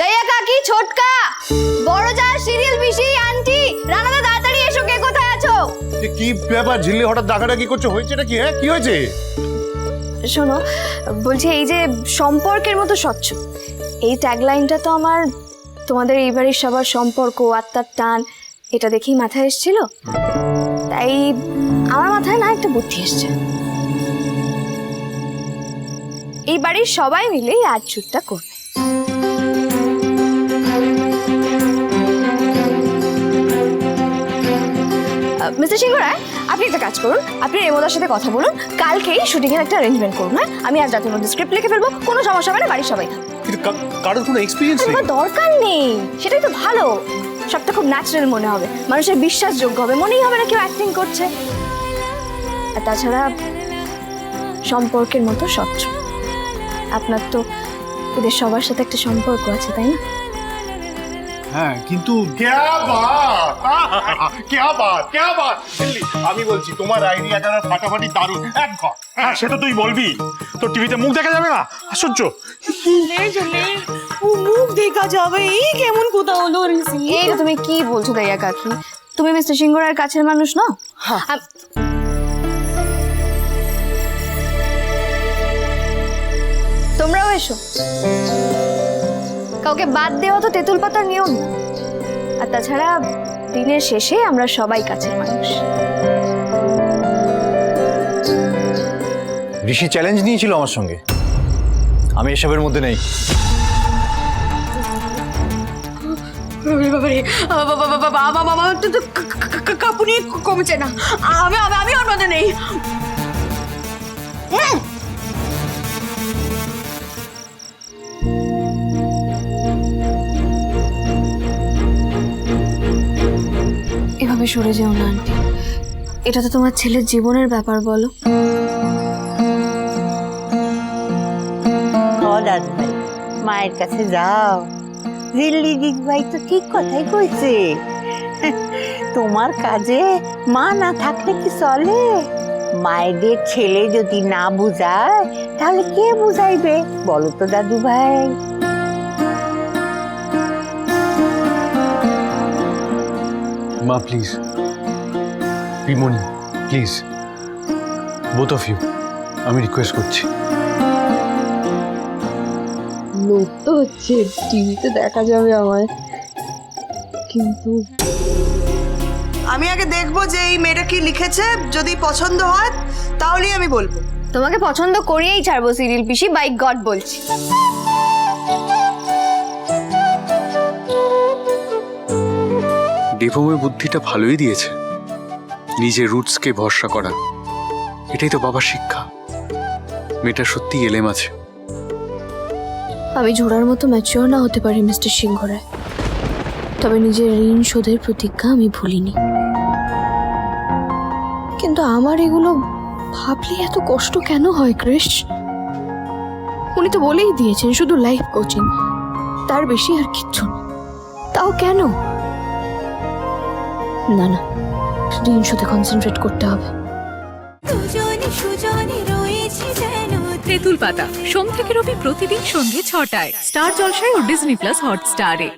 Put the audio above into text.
দয়া কাকি ছোটকা। বড় যা সিরিয়াল পিসি আন্টি রানাদা তাড়াতাড়ি এসো কে কোথায় আছো? এ কি ব্যাপার ঝিল্লি হঠাৎ ডাকাটা কি করছ? হয়েছে কি হ্যাঁ? কি হয়েছে? শোনো বলছি এই যে সম্পর্কের মতো স্বচ্ছ। এই ট্যাগলাইনটা তো আমার তোমাদের এই বাড়ির সবার সম্পর্ক আত্মার টান এটা দেখেই মাথায় এসেছিল? তাই আমার মাথায় না একটা বুদ্ধি এসছে। এই বাড়ির সবাই মিলে এই শ্যুটটা করবে। মিস্টার সিংহ রায় আপনি একটা কাজ করুন আপনি রেমোদার সাথে কথা বলুন কালকেই শুটিং এর একটা অ্যারেঞ্জমেন্ট করুন হ্যাঁ? আমি আজ রাতের মধ্যে স্ক্রিপ্ট লিখে ফেলব কোনো সমস্যা হবে না বাড়ির সবাই। কিন্তু কারোর কোনো এক্সপিরিয়েন্স নেই? দরকার নেই সেটাই তো ভালো। সবটা খুব ন্যাচারাল মনে হবে। মানুষের বিশ্বাসযোগ্য হবে মনেই হবে না কেউ অ্যাক্টিং করছে। আর তাছাড়া সম্পর্কের মতো স্বচ্ছ। আপনার তো এদের সবার সাথে একটা সম্পর্ক আছে তাই না? হ্যাঁ কিন্তু আমি বলছি তোমার ফাটাফাটি দারুণ এক ঘর। হ্যাঁ সেটা তুই বলবি। টিভিতে মুখ দেখা যাবে না? আশ্চর্য। মুখ দেখা যাবে এই কেমন কোথা হলো এই তুমি কি বলছো কাকি? তুমি মিস্টার সিংহরার কাছের মানুষ না? হ্যাঁ। তোমরাও এসো। কাউকে বাদ দেওয়া তো তেঁতুল পাতার নিয়ম। আর তাছাড়া দিনের শেষে আমরা সবাই কাছের মানুষ। ঋষি চ্যালেঞ্জ নিয়েছিল আমার সঙ্গে। আমি এসবের মধ্যে নেই। বাবা বাবা বাবা বাবা বাবা তো কাপুনি কমছে না। আমি আমি আমি ওর মধ্যে নেই। এভাবে সরে যেও না, আন্টি। এটা তো তোমার ছেলের জীবনের ব্যাপার, বলো। মায়ের কাছে যাও। দিল্লি দিক ভাই তো ঠিক কথাই কইছে। তোমার কাজে মা না থাকলে কি চলে? মায়েদের ছেলে যদি না বুঝায়, তাহলে কে বুঝাইবে? বলো তো দাদু ভাই মা প্লিজ বিমনি প্লিজ বোথ অফ ইউ আমি রিকোয়েস্ট করছি। লোক তো হচ্ছে। টিভিতে দেখা যাবে আমায়। কিন্তু আমি আগে দেখব যে এই মেয়েটা কি লিখেছে। যদি পছন্দ হয় তাহলেই আমি বলব। তোমাকে পছন্দ করিয়েই ছাড়বো সিরিয়াল পিসি বাই গড বলছি। দেবমের বুদ্ধিটা ভালোই দিয়েছে। নিজের রুটসকে ভরসা করা। এটাই তো বাবার শিক্ষা। মেয়েটা সত্যি এলেম আছে। আমি ঝোড়ার মতো ম্যাচিওর না হতে পারি মিস্টার সিংহ রায় তবে নিজের ঋণ শোধের প্রতিজ্ঞা আমি ভুলিনি। কিন্তু আমার এগুলো ভাবলে এত কষ্ট কেন হয় ক্রিশ উনি তো বলেই দিয়েছেন, শুধু লাইফ কোচিং তার বেশি আর কিচ্ছু না। তাও কেন? না না ঋণ শোধে কনসেন্ট্রেট করতে হবে। তেঁতুল পাতা সোম থেকে রবি প্রতিদিন সন্ধ্যে ছটায়। স্টার জলসায় ও ডিজনি প্লাস হটস্টারে